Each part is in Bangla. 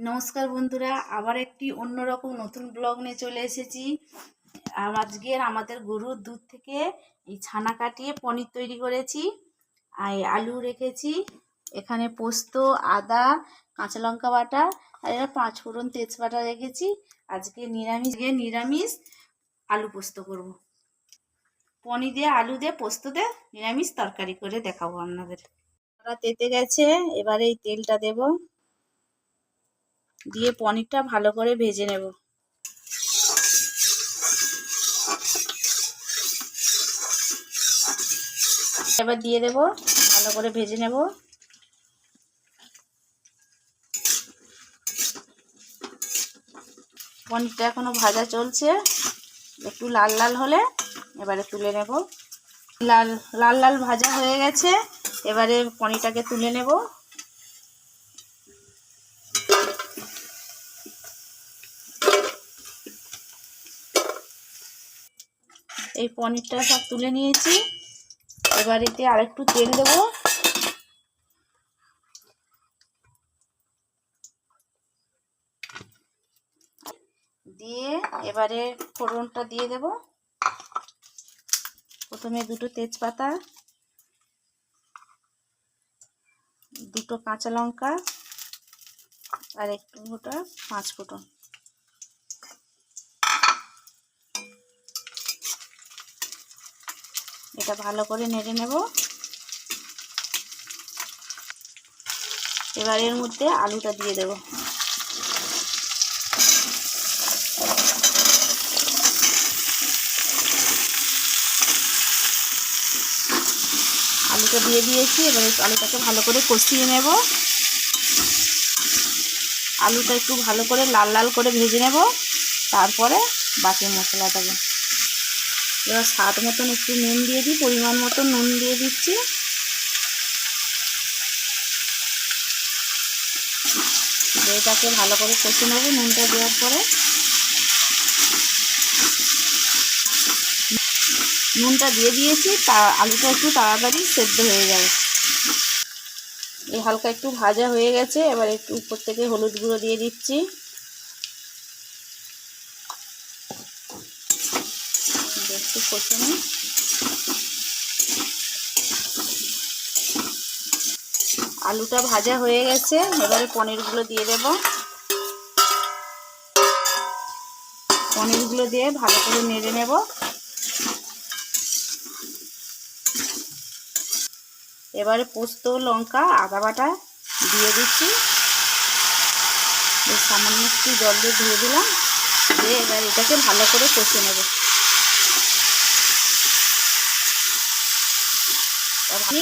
নমস্কার বন্ধুরা, আবার একটি অন্যরকম নতুন ব্লগ নিয়ে চলে এসেছি। আর আজকের আমাদের গরুর দুধ থেকে এই ছানা কাটিয়ে পনির তৈরি করেছি, আর আলু রেখেছি। এখানে পোস্ত, আদা, কাঁচা লঙ্কা বাটা, আর এরা পাঁচ ফোড়ন তেজপাতা রেখেছি। আজকে নিরামিষ গিয়ে নিরামিষ আলু পোস্ত করব। পনির দিয়ে, আলু দিয়ে, পোস্ত দিয়ে নিরামিষ তরকারি করে দেখাবো আপনাদের। তেতে গেছে, এবারে এই তেলটা দেবো। দিয়ে পনিরটা ভালো করে ভেজে নেব। এবার দিয়ে দেব, ভালো করে ভেজে নেব। পনিরটা এখনও ভাজা চলছে। একটু লাল লাল হলে এবারে তুলে নেব। লাল লাল লাল ভাজা হয়ে গেছে। এবারে পনিরটাকে তুলে নেব। এই পনিরটা সব তুলে নিয়েছি। এবার এতে আরেকটু তেল দেবো। দিয়ে এবারে ফোড়নটা দিয়ে দেব। প্রথমে দুটো তেজপাতা, দুটো কাঁচা লঙ্কা, আর একটু গোটা পাঁচ ফোটন এটা ভালো করে নেড়ে নেব। এবার এর মধ্যে আলুটা দিয়ে দেব। আলুটা দিয়ে দিয়েছি, এবার আলুটাকে ভালো করে কষিয়ে নেব। আলুটা একটু ভালো করে লাল লাল করে ভেজে নেব। তারপরে বাকি মশলাটাকে। এবার স্বাদ মতন একটু নুন দিয়ে দিই, পরিমাণ মতো নুন দিয়ে দিচ্ছি। এটাকে ভালো করে কষে নেব নুনটা দেওয়ার পরে। নুনটা দিয়ে দিয়েছি, তা আলুটা একটু তাড়াতাড়ি সেদ্ধ হয়ে যাবে। এই হালকা একটু ভাজা হয়ে গেছে, এবার একটু উপর থেকে হলুদ গুঁড়ো দিয়ে দিচ্ছি। একটু কষে নিই। আলুটা ভাজা হয়ে গেছে, এবারে পনিরগুলো দিয়ে দেব। পনিরগুলো দিয়ে ভালো করে নেড়ে নেব। এবারে পোস্ত, লঙ্কা, আদা বাটা দিয়ে দিচ্ছি। সামান্য একটু জল দিয়ে ধুয়ে দিলাম। দিয়ে এবার এটাকে ভালো করে কষে নেব। আপনি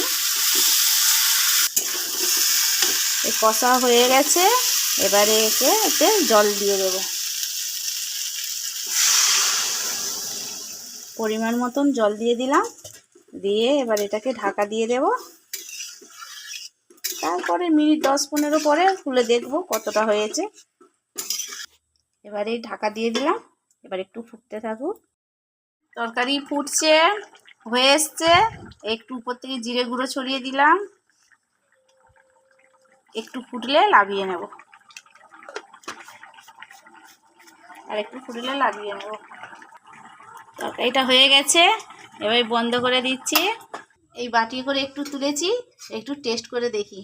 কষা হয়ে গেছে। এবারে একে এতে জল দিয়ে দেব। পরিমাণ মতন জল দিয়ে দিলাম। দিয়ে এবার এটাকে ঢাকা দিয়ে দেব। তারপরে মিনিট দশ পনেরো পরে খুলে দেখব কতটা হয়েছে। এবারে ঢাকা দিয়ে দিলাম। এবার একটু ফুটতে থাকুক। তরকারি ফুটছে। হয়ে এসছে। একটু উপর থেকে জিরে গুঁড়ো ছড়িয়ে দিলাম। একটু ফুটলে লাগিয়ে নেব। আর একটু ফুটলে লাগিয়ে নেব। তরকারিটা হয়ে গেছে। এবার বন্ধ করে দিচ্ছি। এই বাটি করে একটু তুলেছি, একটু টেস্ট করে দেখি।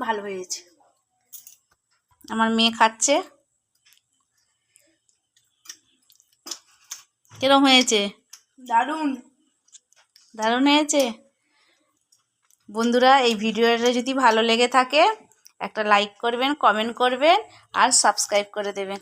ভালো হয়েছে। আমার মেয়ে খাচ্ছে। কিরম হয়েছে? দারুণ। দারুণ হয়েছে? বন্ধুরা এই ভিডিওটা যদি ভালো লেগে থাকে একটা লাইক করবেন কমেন্ট করবেন আর সাবস্ক্রাইব করে দেবেন।